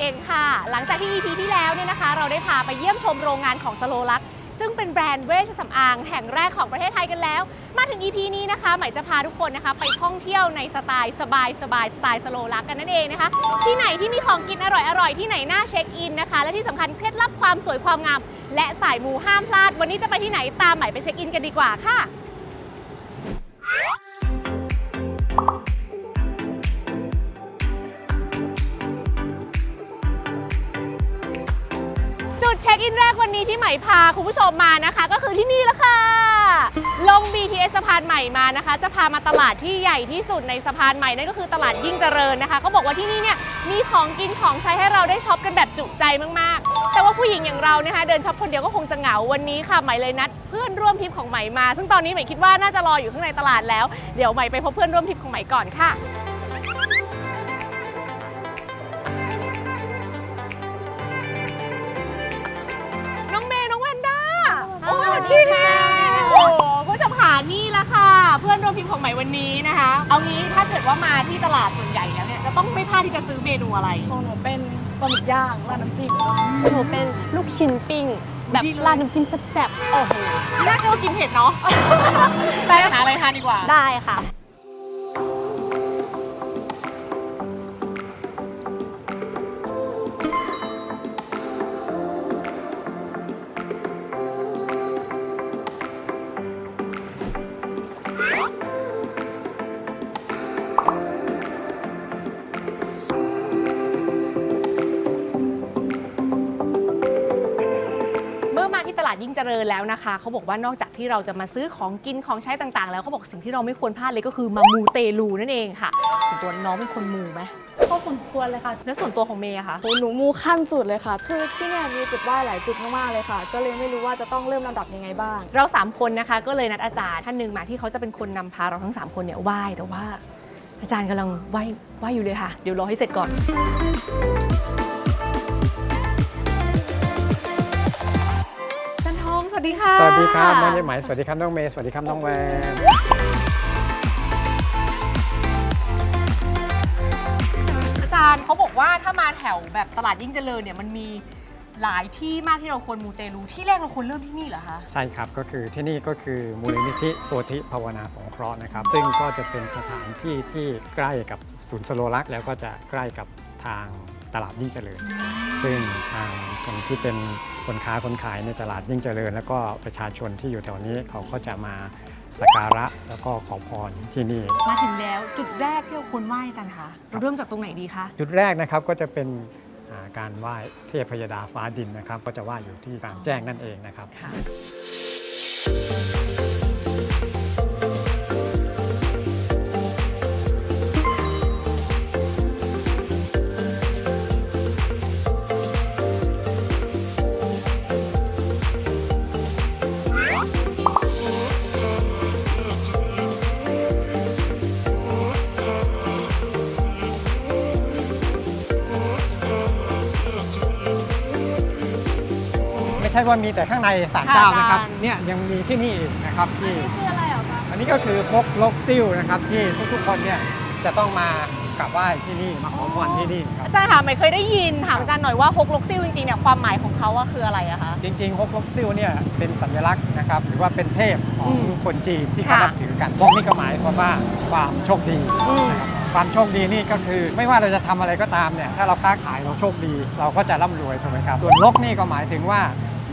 เองค่ะ หลังจากที่ EP ที่แล้วเนี่ยนะคะ เราได้พาไปเยี่ยมชมโรงงานของสโลลักซึ่งเป็นแบรนด์เวชสำอางแห่งแรกของประเทศไทยกันแล้ว มาถึง EP นี้นะคะใหม่จะพาทุกคนนะคะ ไปท่องเที่ยวในสไตล์สบายสบายสไตล์สโลลักกันนั่นเองนะคะ ที่ไหนที่มีของกินอร่อยๆที่ไหนน่าเช็คอินนะคะ และที่สำคัญเคล็ดลับความสวยความงามและสายมูห้ามพลาด วันนี้จะไปที่ไหนตามใหม่ไปเช็คอินกันดีกว่าค่ะ เช็คอินแรกวันนี้ที่ใหม่พาคุณผู้ชมมานะคะ ก็คือที่นี่ละค่ะ ลง BTS สะพานใหม่มานะคะ จะพามาตลาดที่ใหญ่ที่สุดในสะพานใหม่นั่นก็คือตลาดยิ่งเจริญนะคะเขาบอกว่าที่นี่เนี่ยมีของกินของใช้ให้เราได้ช็อปกันแบบจุใจมากๆ แต่ว่าผู้หญิงอย่างเรานะคะ เดินช็อปคนเดียวก็คงจะเหงาวันนี้ค่ะใหม่เลยนัดเพื่อนร่วมทริปของใหม่มา ซึ่งตอนนี้ใหม่คิดว่าน่าจะรออยู่ข้างในตลาดแล้วเดี๋ยวใหม่ไปพบเพื่อนร่วมทริปของใหม่ก่อนค่ะ เพื่อนร่วมทีมของใหม่วันนี้นะคะ เอางี้ถ้าเกิดว่ามาที่ตลาดส่วนใหญ่แล้วเนี่ยจะต้องไม่พลาดที่จะซื้อเมนูอะไรของหนูเป็นปลาหมึกย่างราดน้ำจิ้มหนูเป็นลูกชิ้นปิ้ง แบบดีเลยราดน้ำจิ้มแซ่บโอ้โหไม่น่าเชื่อว่ากินเผ็ดเนาะไปหาอะไรทานดีกว่าๆได้ค่ะ เจริญแล้วนะคะ เขาบอกว่านอกจากที่เราจะมาซื้อของกินของใช้ต่างๆ แล้วเขาบอกสิ่งที่เราไม่ควรพลาดเลยก็คือมามูเตลูนั่นเองค่ะส่วนตัวน้องเป็นคนมูไหมก็สมควรเลยค่ะ แล้วส่วนตัวของเมย์อะคะโหหนูมูขั้นสุดเลยค่ะ คือที่เนี่ยมีจุดไหว้หลายจุดมากๆเลยค่ะ ก็เลยไม่รู้ว่าจะต้องเริ่มลำดับยังไงบ้าง เรา 3 คนนะคะ ก็เลยนัดอาจารย์ท่านหนึ่งมาที่เขาจะเป็นคนนำพาเราทั้ง 3 คนเนี่ยไหว้แต่ว่า อาจารย์กำลังไหว้ไหว้อยู่เลยค่ะ เดี๋ยวรอให้เสร็จก่อน วัสดีค่ะ สวัสดีครับน้องยายไหมสวัสดีครับน้องเมย์สวัสดีครับน้องแวนอาจารย์เขาบอกว่าถ้ามาแถวแบบตลาดยิ่งเจริญเนี่ยมันมีหลายที่มากที่เราควรมูเตลูที่แรกเราควรเริ่มที่นี่เหรอคะใช่ครับก็คือที่นี่ก็คือมูลนิธิโพธิภาวนาสงเคราะห์นะครับ ซึ่งก็จะเป็นสถานที่ที่ใกล้กับศูนย์สโลลักษณ์แล้วก็จะใกล้กับทาง ตลาดยิ่งเจริญ ซึ่งทางคนที่เป็นคนค้าคนขายในตลาดยิ่งเจริญ แล้วก็ประชาชนที่อยู่แถวนี้เขาก็จะมาสักการะแล้วก็ขอพรที่นี่ มาถึงแล้วจุดแรกที่เราควรไหว้อาจารย์คะเราเริ่มจากตรงไหนดีคะ จุดแรกนะครับก็จะเป็นอ่าการไหว้เทพยดาฟ้าดินนะครับ ก็จะไหว้อยู่ที่กลางแจ้งนั่นเองนะครับ ค่ะ ว่ามีแต่ข้างในศาลเจ้านะครับค่ะอาจารย์เนี่ยยังมีที่นี่อีกนะครับที่คืออะไรเหรอคะอันนี้ก็คือพกลกซิ่วนะครับที่ทุกๆคนเนี่ยจะต้องมากราบไหว้ที่นี่มาขอพรที่นี่ครับ อาจารย์ค่ะไม่เคยได้ยินถามอาจารย์หน่อยว่าฮกลกซิ่วจริงๆเนี่ยความหมายของเขาว่าคืออะไรอะคะ จริงๆฮกลกซิ่วเนี่ยเป็นสัญลักษณ์นะครับหรือว่าเป็นเทพของอืมคนจีนที่เขาค่ะนับถือกันพวกนี้ก็หมายความว่าความโชคดีอืม นะครับความโชคดีนี่ก็คือ ไม่ว่าเราจะทำอะไรก็ตามเนี่ยถ้าเราค้าขายเราโชคดี เราก็จะร่ำรวยถูกไหมครับส่วนลกนี่ก็หมายถึงว่า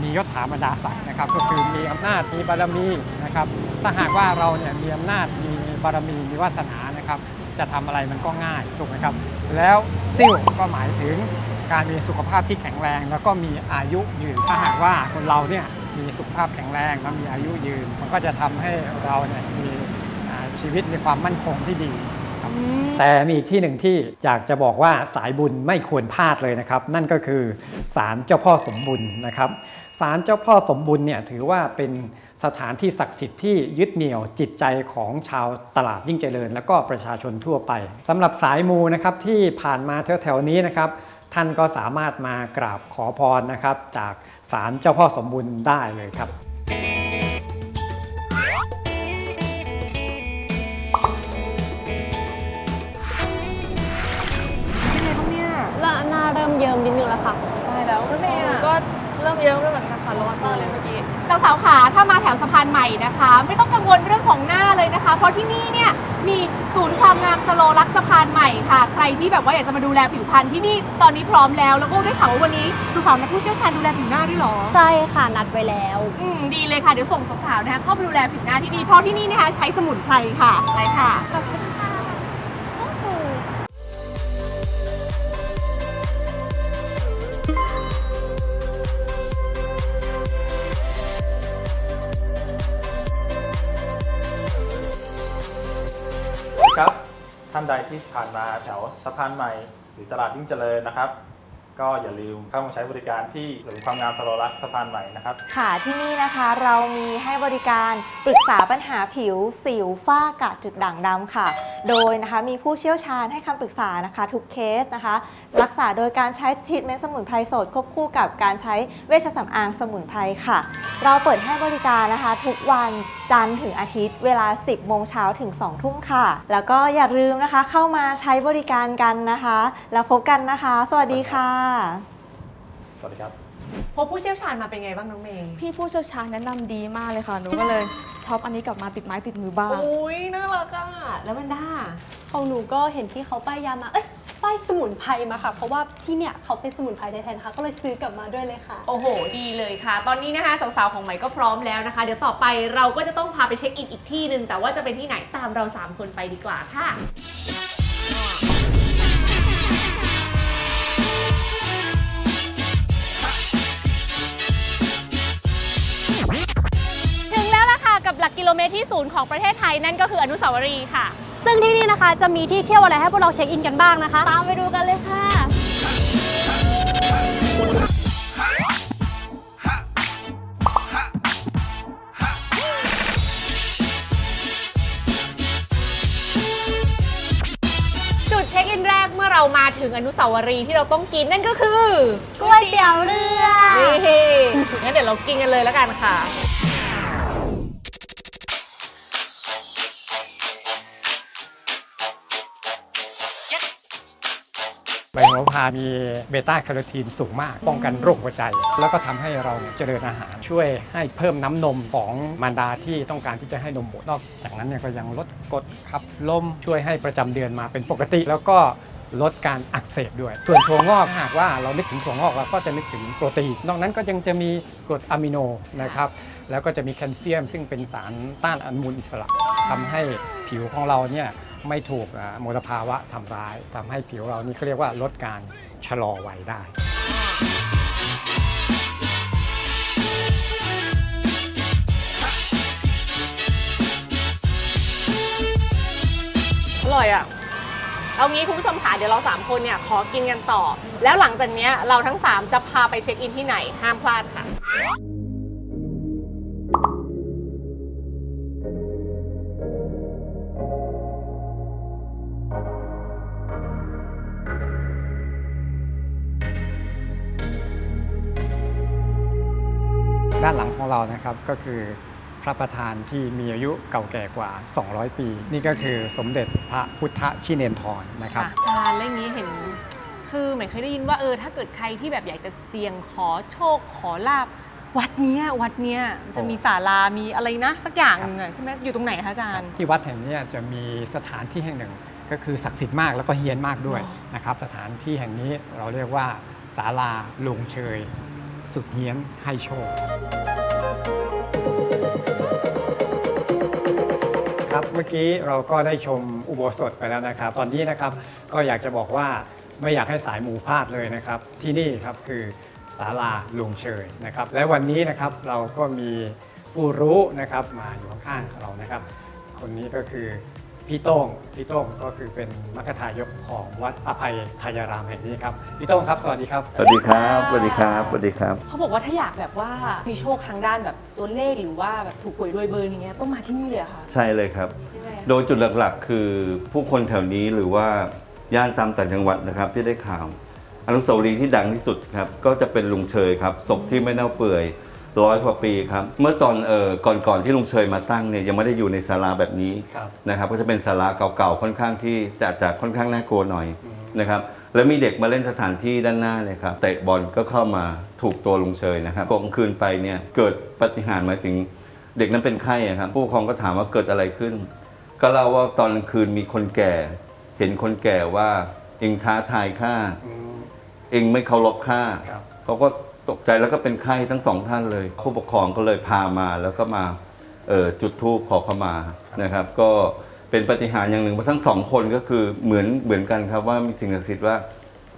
มียศถาบรรดาศักดิ์นะครับ ก็คือมีอำนาจมีบารมีนะครับ ถ้าหากว่าเราเนี่ยมีอำนาจมีบารมีมีวาสนานะครับ จะทำอะไรมันก็ง่ายถูกไหมครับ แล้วซิ่วก็หมายถึงการมีสุขภาพที่แข็งแรง แล้วก็มีอายุยืน ถ้าหากว่าคนเราเนี่ยมีสุขภาพแข็งแรงแล้วมีอายุยืน มันก็จะทำให้เราเนี่ยมีอ่าชีวิตมีความมั่นคงที่ดีแต่มีอีกที่หนึ่งที่อยากจะบอกว่าสายบุญไม่ควรพลาดเลยนะครับ นั่นก็คือศาลเจ้าพ่อสมบุญนะครับ ศาลเจ้าพ่อสมบุญเนี่ยถือว่าเป็นสถานที่ศักดิ์สิทธิ์ที่ยึดเหนี่ยวจิตใจของชาวตลาดยิ่งเจริญ แล้วก็ประชาชนทั่วไปสำหรับสายมูนะครับที่ผ่านมาแถวๆนี้นะครับท่านก็สามารถมากราบขอพรนะครับ จากศาลเจ้าพ่อสมบุญได้เลยครับเป็นไงบ้างเนี่ยละนาแล้วค่ะใช่แล้วนั่นเองก็ เริ่มเยอะด้วยเหมือนกันค่ะร้อนมากเลยเมื่อกี้ สาวๆขาถ้ามาแถวสะพานใหม่นะคะ ไม่ต้องกังวลเรื่องของหน้าเลยนะคะ เพราะที่นี่เนี่ยมีศูนย์ความงามสโลลักษณ์สะพานใหม่ค่ะ ใครที่แบบว่าอยากจะมาดูแลผิวพรรณที่นี่ตอนนี้พร้อมแล้ว แล้วก็ได้ข่าวว่าวันนี้สาวๆนักผู้เชี่ยวชาญดูแลผิวหน้าด้วยเหรอ ใช่ค่ะนัดไว้แล้ว อืมดีเลยค่ะ เดี๋ยวส่งสาวๆนะคะเข้าไปดูแลผิวหน้าที่นี่เพราะที่นี่นะคะใช้สมุนไพรค่ะไปค่ะ ขอบคุณ ที่ผ่านมาแถวสะพานใหม่ หรือตลาดยิ่งเจริญนะครับ ก็อย่าลืมเข้ามาใช้บริการที่ศูนย์ความงามสโลลักสะพานใหม่นะครับ ค่ะที่นี่นะคะเรามีให้บริการปรึกษาปัญหาผิว สิวฝ้ากระจุดด่างดำค่ะ โดยนะคะมีผู้เชี่ยวชาญให้คำปรึกษานะคะ ทุกเคสนะคะ รักษาโดยการใช้ทรีทเมนต์สมุนไพรสดควบคู่กับการใช้เวชสำอางสมุนไพรค่ะ เราเปิดให้บริการนะคะทุกวัน จันทร์ถึงอาทิตย์เวลา 10 โมงเช้าถึง 2 ทุ่มค่ะ แล้วก็อย่าลืมนะคะเข้ามาใช้บริการกันนะคะ แล้วพบกันนะคะ สวัสดีค่ะ สวัสดีครับ พบผู้เชี่ยวชาญมาเป็นไงบ้างน้องเมย์พี่ผู้เชี่ยวชาญแนะนำดีมากเลยค่ะ หนูก็เลยช็อปอันนี้กลับมาติดไม้ติดมือบ้าง อุ้ยน่ารักอะแล้วมันด้า ของหนูก็เห็นที่เขาป้ายยามา เอ้ย ป้ายสมุนไพรมาค่ะ เพราะว่าที่เนี่ยเขาเป็นสมุนไพรแท้ๆนะคะก็เลยซื้อกลับมาด้วยเลยค่ะ โอ้โห ดีเลยค่ะ ตอนนี้นะคะสาวๆของใหม่ก็พร้อมแล้วนะคะ เดี๋ยวต่อไปเราก็จะต้องพาไปเช็คอินอีกที่หนึ่งแต่ว่าจะเป็นที่ไหนตามเรา3คนไปดีกว่าค่ะถึงแล้วล่ะค่ะกับหลักกิโลเมตรที่ศูนย์ของประเทศไทยนั่นก็คืออนุสาวรีย์ค่ะ ซึ่งที่นี่นะคะจะมีที่เที่ยวอะไรให้พวกเราเช็คอินกันบ้างนะคะ ตามไปดูกันเลยค่ะ จุดเช็คอินแรกเมื่อเรามาถึงอนุสาวรีย์ที่เราต้องกินนั่นก็คือก๋วยเตี๋ยวเรือนี่งั้นเดี๋ยวเรากินกันเลยแล้วกันค่ะ ใบโหระพามีเบต้าแคโรทีนสูงมาก ป้องกันโรคหัวใจ แล้วก็ทำให้เราเจริญอาหาร ช่วยให้เพิ่มน้ำนมของมารดาที่ต้องการที่จะให้นมบุตรนอกจากนั้นเนี่ยก็ยังลดกรดขับลมช่วยให้ประจำเดือนมาเป็นปกติ แล้วก็ลดการอักเสบด้วย ส่วนถั่วงอกหากว่าเรานึกถึงถั่วงอกเราก็จะนึกถึงโปรตีน นอกนั้นก็ยังจะมีกรดอะมิโนนะครับ แล้วก็จะมีแคลเซียมซึ่งเป็นสารต้านอนุมูลอิสระทำให้ผิวของเราเนี่ย ไม่ถูกมลภาวะทำร้ายทำให้ผิวเรานี่เขาเรียกว่าลดการชะลอวัยได้อร่อยอะ เอางี้คุณผู้ชมค่ะเดี๋ยวเรา 3 คนเนี่ยขอกินกันต่อ แล้วหลังจากเนี้ยเราทั้ง 3 จะพาไปเช็คอินที่ไหนห้ามพลาดค่ะ ด้านหลังของเรานะครับก็คือพระประธานที่มีอายุเก่าแก่กว่า 200 ปี นี่ก็คือสมเด็จพระพุทธชิเนนทรนะครับอาจารย์เรื่องนี้เห็นคือหมายเคยได้ยินว่าเออถ้าเกิดใครที่แบบอยากจะเสี่ยงขอโชคขอลาบวัดเนี้ยวัดเนี้ยจะมีศาลา มีอะไรนะ สักอย่างหนึงอะใช่ไหมอยู่ตรงไหนคะอาจารย์ ที่วัดแห่งเนี้จะมีสถานที่แห่งหนึ่ง ก็คือศักดิ์สิทธิ์มากแล้วก็เฮียนมากด้วยอ๋อนะครับ สถานที่แห่งนี้เราเรียกว่าศาลาลงเชย สุดเฮียนให้โชค ครับเมื่อกี้เราก็ได้ชมอุโบสถไปแล้วนะครับ ตอนนี้นะครับก็อยากจะบอกว่าไม่อยากให้สายหมูพลาดเลยนะครับ ที่นี่ครับคือศาลาลุงเชยนะครับ และวันนี้นะครับเราก็มีผู้รู้นะครับมาอยู่ข้างๆเรานะครับ คนนี้ก็คือ พี่โต้งพี่โต้งก็คือเป็นมัคคทายกของวัดอภัยทายารามแห่งนี้ครับพี่โต้งครับสวัสดีครับ สวัสดีครับสวัสดีครับสวัสดีครับ เขาบอกว่าถ้าอยากแบบว่ามีโชคทางด้านแบบตัวเลขหรือว่าแบบถูกหวยรวยเบอร์อย่างเงี้ยต้องมาที่นี่เลยเหรอค่ะใช่เลยครับ ที่ไหนอะโดยจุดหลักๆ คือผู้คนแถวนี้หรือว่าย่านตามต่างจังหวัดนะครับที่ได้ข่าว อนุสาวรีย์ที่ดังที่สุดครับ ก็จะเป็นลุงเชยครับศพที่ไม่เน่าเปื่อย ร้อยกว่าปีครับ เมื่อตอนเอ่อก่อนก่อนที่ลุงเชยมาตั้งเนี่ยยังไม่ได้อยู่ในศาลาแบบนี้ครับนะครับก็จะเป็นศาลาเก่าๆค่อนข้างที่จะจะค่อนข้างน่ากลัวหน่อยนะครับแล้วมีเด็กมาเล่นสถานที่ด้านหน้าเลยครับเตะบอลก็เข้ามาถูกตัวลุงเชยนะครับกลางคืนไปเนี่ยเกิดปาฏิหารย์หมายถึงเด็กนั้นเป็นไข้อะครับผู้ปกครองก็ถามว่าเกิดอะไรขึ้น ก็เล่าว่าตอนกลางคืนมีคนแก่ เห็นคนแก่ว่าเองท้าทายข้าเองไม่เคารพข้าครับเขาก็ ตกใจแล้วก็เป็นไข้ทั้งสองท่านเลย ผู้ปกครองก็เลยพามาแล้วก็มาเอ่อจุดธูปขอขมานะครับ ก็เป็นปาฏิหารย์อย่างหนึ่งว่าทั้งสองคนก็คือเหมือนเหมือนกันครับว่ามีสิ่งศักดิ์สิทธิ์ว่า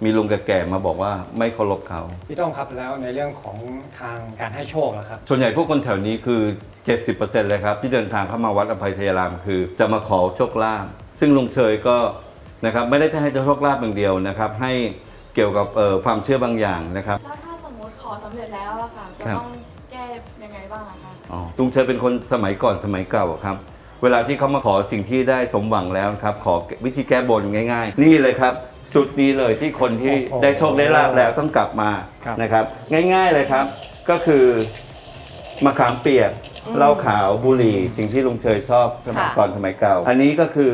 มีลุงแก่ๆมาบอกว่าไม่เคารพเขาพี่ต้องครับแล้วในเรื่องของทางการให้โชคล่ะครับ ส่วนใหญ่พวกคนแถวนี้คือ 70%เลยครับ ที่เดินทางเข้ามาวัดอภัยทยารามคือ จะมาขอโชคลาภซึ่งลุงเชยก็นะครับไม่ได้ให้โชคลาภอย่างเดียวนะครับ ให้เกี่ยวกับเอ่อความเชื่อบางอย่างนะครับ อสำเร็จแล้วอะค่ะ จะครับ ต้องแก้ยังไงบ้างอะคะ อ๋อลุงเชยเป็นคนสมัยก่อนสมัยเก่าครับ เวลาที่เขามาขอสิ่งที่ได้สมหวังแล้วครับ ขอวิธีแก้บนง่าย ๆ นี่เลยครับ จุดนี้เลยที่คนที่โอ้โหได้โชคได้ลาบแล้วต้องกลับมาครับ นะครับ ง่ายๆเลยครับ ก็คือมะขามเปียกเหล้าขาวบุหรี่ สิ่งที่ลุงเชยชอบสมัยค่ะ ก่อนสมัยเก่า อันนี้ก็คือ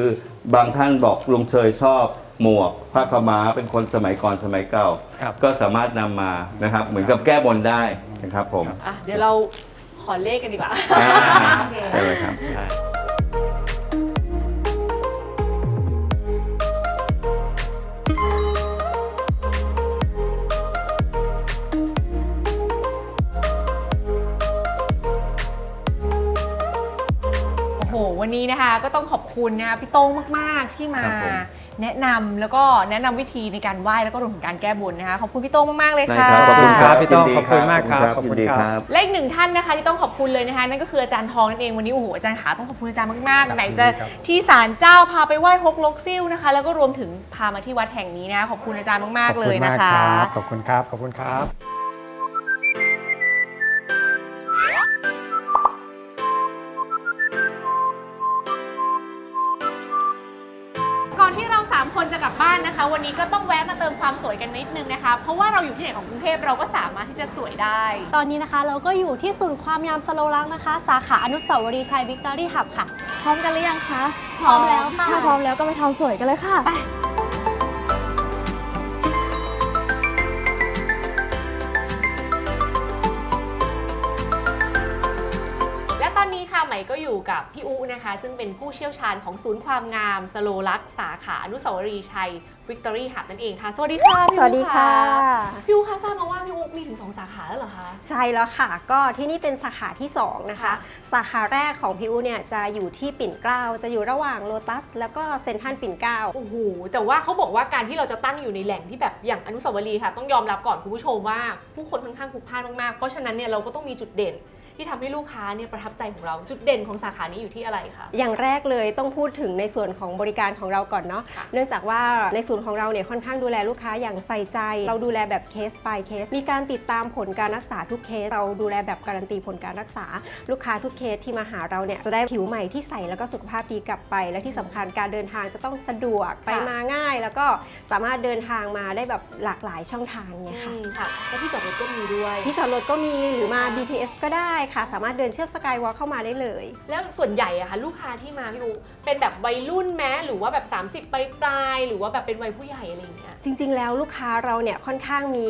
บางท่านบอกลุงเชยชอบ หมวกผ้าขาวม้าเป็นคนสมัยก่อนสมัยเก่า ครับ ก็สามารถนำมานะครับ เหมือนกับแก้บนได้นะครับผมอะเดี๋ยวเราขอเลขกันดีกว่า อ่าใช่เลยครับโอ้โห วันนี้นะคะก็ต้องขอบคุณนะคะพี่โต้งมาก ๆ ที่มา ครับผม แนะนำแล้วก็แนะนำวิธีในการไหว้แล้วก็รวมถึงการแก้บนนะคะขอบคุณพี่โต้งมากๆเลยได้ค่ะ ครับขอบคุณครับพี่ต้องยินดีขอบคุณมากครับขอบคุณขอบคุณยินดีครับครับและอีกหนึ่งท่านนะคะที่ต้องขอบคุณเลยนะคะนั่นก็คืออาจารย์ทองนั่นเองวันนี้โอ้โหอาจารย์ขาต้องขอบคุณอาจารย์มากครับๆไหนจะครับ ที่ศาลเจ้าพาไปไหว้ฮกลกซิ่วนะคะ แล้วก็รวมถึงพามาที่วัดแห่งนี้นะขอบคุณอาจารย์มากๆเลยนะคะ ขอบคุณครับ ขอบคุณครับก่อน บบ้านนะคะ วันนี้ก็ต้องแวะมาเติมความสวยกันนิดนึงนะคะ เพราะว่าเราอยู่ที่ไหนของกรุงเทพเราก็สามารถที่จะสวยได้ ตอนนี้นะคะเราก็อยู่ที่ศูนย์ความงามสโลลักษณ์นะคะ สาขาอนุสาวรีย์ชัยวิกตอรี่หับค่ะ พร้อมกันหรือยังคะพร้อมแล้วค่ะ ถ้าพร้อมแล้วก็ไปทำสวยกันเลยค่ะแล ตอนนี้ค่ะใหม่ก็อยู่กับพี่อูนะคะ ซึ่งเป็นผู้เชี่ยวชาญของศูนย์ความงามสโลลักษณ์สาขาอนุสาวรีย์ชัยวิกตอรี่หับนั่นเองค่ะ สวัสดีค่ะพี่สอูวัสดีค่ะ พี่อูคะทราบมาว่าพี่อูมีถึง 2 สาขาแล้วเหรอคะ ใช่แล้วค่ะ ก็ที่นี่เป็นสาขาที่ 2 นะคะ ค่ะ สาขาแรกของพิวเนี่ยจะอยู่ที่ปิ่นเกล้าจะอยู่ระหว่างโลตัส แล้วก็เซ็นทรัลปิ่นเกล้า โอ้โห แต่ว่าเขาบอกว่าการที่เราจะตั้งอยู่ในแหล่งที่แบบอย่างอนุสาวรีย์ค่ะ ต้องยอมรับก่อนคุณผู้ชมว่าผู้คนค่อนข้างพลุกพล่านมากๆ เพราะฉะนั้นเนี่ยเราก็ต้องมีจุดเด่น ที่ทำให้ลูกค้าเนี่ยประทับใจของเราจุดเด่นของสาขานี้อยู่ที่อะไรคะ อย่างแรกเลยต้องพูดถึงในส่วนของบริการของเราก่อนเนาะค่ะเนื่องจากว่าในส่วนของเราเนี่ยค่อนข้างดูแลลูกค้าอย่างใส่ใจ เราดูแลแบบเคส by เคส มีการติดตามผลการรักษาทุกเคส เราดูแลแบบการันตีผลการรักษา ลูกค้าทุกเคสที่มาหาเราเนี่ยจะได้ผิวใหม่ที่ใสแล้วก็สุขภาพดีกลับไป และที่สำคัญการเดินทางจะต้องสะดวกไปมาง่าย แล้วก็สามารถเดินทางมาได้แบบหลากหลายช่องทางเนี่ยค่ะอืมค่ะแล้วที่จอดรถก็มีด้วย ที่จอดรถก็มีหรือมาค่ะ BTS ก็ได้ค่ะ สามารถเดินเชื่อมสกายวอล์เข้ามาได้เลย แล้วส่วนใหญ่อะค่ะลูกค้าที่มาพี่อูเป็นแบบวัยรุ่นแม้หรือว่าแบบ 30ปลายปลายๆหรือว่าแบบเป็นวัยผู้ใหญ่อะไรอย่างเงี้ย จริง ๆ แล้วลูกค้าเราเนี่ยค่อนข้างมี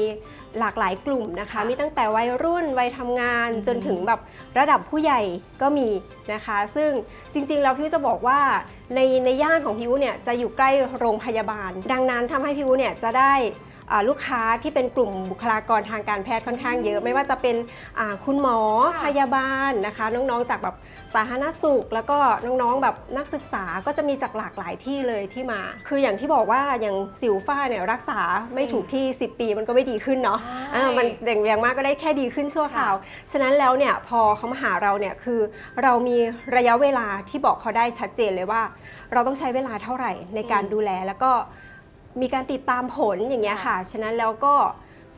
หลากหลายกลุ่มนะคะค่ะมีตั้งแต่วัยรุ่นวัยทำงานอืมจนถึงแบบระดับผู้ใหญ่ก็มีนะคะ ซึ่งจริงๆแล้วพี่จะบอกว่าในในย่านของพิวเนี่ยจะอยู่ใกล้โรงพยาบาล ดังนั้นทำให้พิวเนี่ยจะได้อ่า ลูกค้าที่เป็นกลุ่มบุคลากรทางการแพทย์ค่อนข้างเยอะ ไม่ว่าจะเป็นอ่าคุณหมอค่ะพยาบาลนะคะ น้องๆจากแบบสาธารณสุข แล้วก็น้องๆแบบนักศึกษาก็จะมีจากหลากหลายที่เลยที่มา คืออย่างที่บอกว่าอย่างสิวฝ้าเนี่ยรักษาไม่ถูกที่ 10 ปีมันก็ไม่ดีขึ้นเนาะใช่อ่ามันอย่างอย่างมากก็ได้แค่ดีขึ้นชั่วคราว ฉะนั้นแล้วเนี่ยพอเขามาหาเราเนี่ยคือเรามีระยะเวลาที่บอกเขาได้ชัดเจนเลยว่า เราต้องใช้เวลาเท่าไหร่ในการอืมดูแลแล้วก็ มีการติดตามผลอย่างเงี้ยค่ะ ฉะนั้นแล้วก็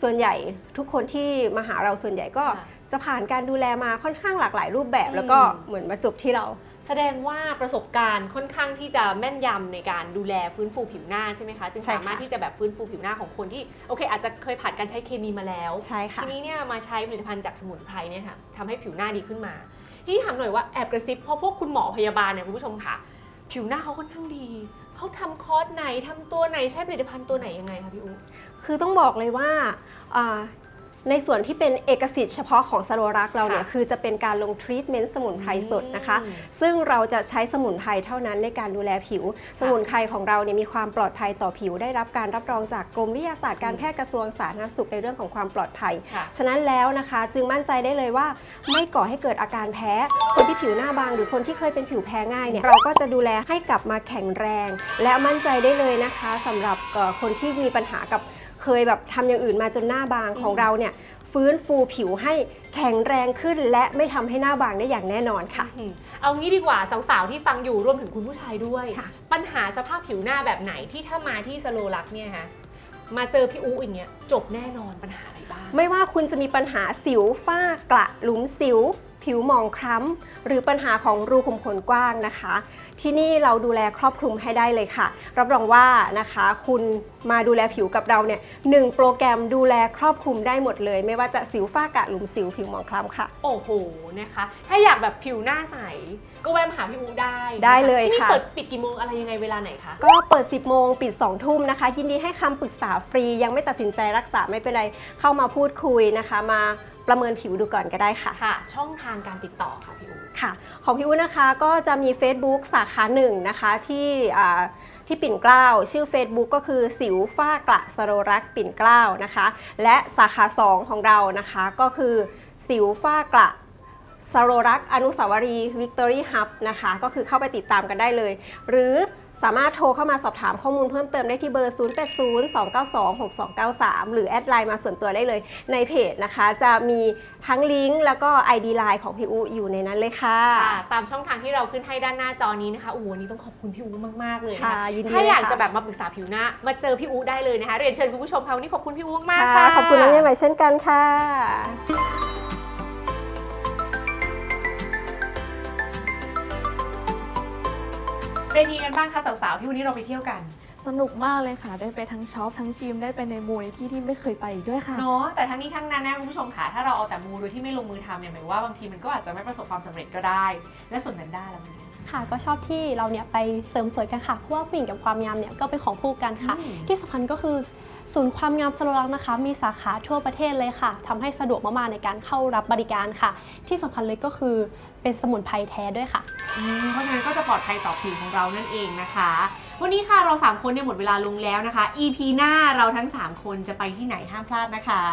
ส่วนใหญ่ทุกคนที่มาหาเราส่วนใหญ่ก็ค่ะ จะผ่านการดูแลมาค่อนข้างหลากหลายรูปแบบอืมแล้วก็เหมือนมาจบที่เรา แสดงว่าประสบการณ์ค่อนข้างที่จะแม่นยำในการดูแลฟื้นฟูผิวหน้าใช่ไหมคะจึงใช่ค่ะสามารถที่จะแบบฟื้นฟูผิวหน้าของคนที่โอเค อาจจะเคยผ่านการใช้เคมีมาแล้ว ใช่ค่ะ ทีนี้เนี่ยมาใช้ผลิตภัณฑ์จากสมุนไพรเนี่ยค่ะทำให้ผิวหน้าดีขึ้นมา ทีนี้ถามหน่อยว่าแอบกระซิบเพราะพวกคุณหมอพยาบาลเนี่ยคุณผู้ชมค่ะ ผิวหน้าเขาค่อนข้างดี เขาทำคอร์สไหนทำตัวไหนใช้ผลิตภัณฑ์ตัวไหนยังไงคะพี่อุ๊คือต้องบอกเลยว่าอ่า ในส่วนที่เป็นเอกสิทธิ์เฉพาะของสโลรักเราเนี่ยค่ะคือจะเป็นการลงทรีทเมนต์สมุนไพรสดนะคะ อืมซึ่งเราจะใช้สมุนไพรเท่านั้นในการดูแลผิว สมุนไพรของเราเนี่ยมีความปลอดภัยต่อผิว ได้รับการรับรองจากกรมวิทยาศาสตร์การแพทย์กระทรวงสาธารณสุขในเรื่องของความปลอดภัย ค่ะ ฉะนั้นแล้วนะคะจึงมั่นใจได้เลยว่าไม่ก่อให้เกิดอาการแพ้ คนที่ผิวหน้าบางหรือคนที่เคยเป็นผิวแพ้ง่ายเนี่ยเราก็จะดูแลให้กลับมาแข็งแรง และมั่นใจได้เลยนะคะสำหรับเอ่อคนที่มีปัญหากับ เคยแบบทำอย่างอื่นมาจนหน้าบางของเราเนี่ยฟื้นฟูผิวให้แข็งแรงขึ้น และไม่ทำให้หน้าบางได้อย่างแน่นอนค่ะ อืมเอางี้ดีกว่าสาวๆที่ฟังอยู่รวมถึงคุณผู้ชายด้วย ค่ะ ปัญหาสภาพผิวหน้าแบบไหนที่ถ้ามาที่สโลลักเนี่ยฮะมาเจอพี่อุ๊อย่างเงี้ยจบแน่นอนปัญหาอะไรบ้าง ไม่ว่าคุณจะมีปัญหาสิวฝ้ากระหลุมสิว ผิวหมองคล้ำ หรือปัญหาของรูขุมขนกว้างนะคะ ที่นี่เราดูแลครอบคลุมให้ได้เลยค่ะ รับรองว่านะคะ คุณมาดูแลผิวกับเราเนี่ยหนึ่งโปรแกรมดูแลครอบคลุมได้หมดเลย ไม่ว่าจะสิวฝ้ากระหลุมสิวผิวหมองคล้ำค่ะ โอ้โหนะคะ ถ้าอยากแบบผิวหน้าใส ก็แวะมาหาพี่อุ๊ได้นะคะได้เลยที่นี่ค่ะ เปิดปิดกี่โมงอะไรยังไงเวลาไหนคะ ก็เปิด 10 โมงปิด 2 ทุ่มนะคะ ยินดีให้คำปรึกษาฟรี ยังไม่ตัดสินใจรักษาไม่เป็นไร เข้ามาพูดคุยนะคะ มาประเมินผิวดูก่อนก็ได้ค่ะ ค่ะ ช่องทางการติดต่อค่ะพี่อุ๊ ค่ะ ของพี่อุ้นนะคะก็จะมี Facebook สาขาหนึ่งนะคะที่ที่ปิ่นเกล้าชื่อ Facebook ก็คือสิวฝ้ากระสโรรักปิ่นเกล้านะคะ และสาขา 2 ของเรานะคะก็คือสิวฝ้ากระสโรรักอนุสาวรีย์วิกตอรี่ฮับนะคะ ก็คือเข้าไปติดตามกันได้เลย หรือ สามารถโทรเข้ามาสอบถามข้อมูลเพิ่มเติมได้ที่เบอร์ 0802926293 หรือแอดไลน์มาส่วนตัวได้เลยในเพจนะคะ จะมีทั้งลิงก์แล้วก็ ID ไลน์ของพี่อูอยู่ในนั้นเลยค่ะ ค่ะตามช่องทางที่เราขึ้นให้ด้านหน้าจอนี้นะคะโอ้โหวันนี้ต้องขอบคุณพี่อุ๊มากๆเลยนะค่ะคะยินดีถ้าอยากเลยค่ะ จะแบบมาปรึกษาผิวหน้ามาเจอพี่อุ๊ได้เลยนะคะ เรียนเชิญคุณผู้ชมค่ะวันนี้ขอบคุณพี่อุ๊มากๆค่ะค่ะ ขอบคุณน้องเยใหม่เช่นกันค่ะ เป็นยังไงกันบ้างคะสาวๆที่วันนี้เราไปเที่ยวกัน สนุกมากเลยค่ะ ได้ไปทั้งช็อปทั้งชิมได้ไปในมูลในที่ที่ไม่เคยไปอีกด้วยค่ะ เนาะแต่ทั้งนี้ทั้งนั้นนะคุณผู้ชมค่ะถ้าเราเอาแต่มูโดยที่ไม่ลงมือทำเนี่ยหมายว่าบางทีมันก็อาจจะไม่ประสบความสำเร็จก็ได้ และส่วนนั้นได้แล้วมันค่ะก็ชอบที่เราเนี่ยไปเสริมสวยกันค่ะเพราะว่าผู้หญิงกับความงามเนี่ยก็เป็นของคู่กันค่ะ อืม ที่สำคัญก็คือศูนย์ความงามสโลลักนะคะ มีสาขาทั่วประเทศเลยค่ะทำให้สะดวกมากๆในการเข้ารับบริการค่ะ ที่สำคัญเลยก็คือ เป็นสมุนไพรแท้ด้วยค่ะ อืมเพราะฉะนั้นก็จะปลอดภัยต่อผิวของเรานั่นเองนะคะ วันนี้ค่ะเรา 3 คนเนี่ยหมดเวลาลงแล้วนะคะ EP หน้าเราทั้ง 3 คนจะไปที่ไหนห้ามพลาดนะคะ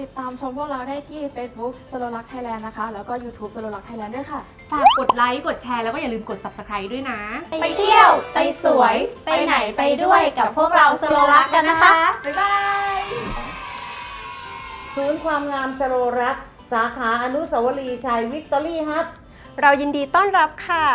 ติดตามชมพวกเราได้ที่ Facebook สโลลักไทยแลนด์นะคะ แล้วก็ YouTube สโลลักไทยแลนด์ด้วยค่ะ ฝากกดไลค์ กดแชร์แล้วก็อย่าลืมกด subscribe ด้วยนะ ไปเที่ยว ไปสวย ไปไหนไปด้วยกับพวกเราสโลลักกันนะคะ บ๊ายบาย ศูนย์ความงามสโรรัก สาขาอนุสาวรีย์ชัยวิกตอรี่ฮับ เรายินดีต้อนรับค่ะ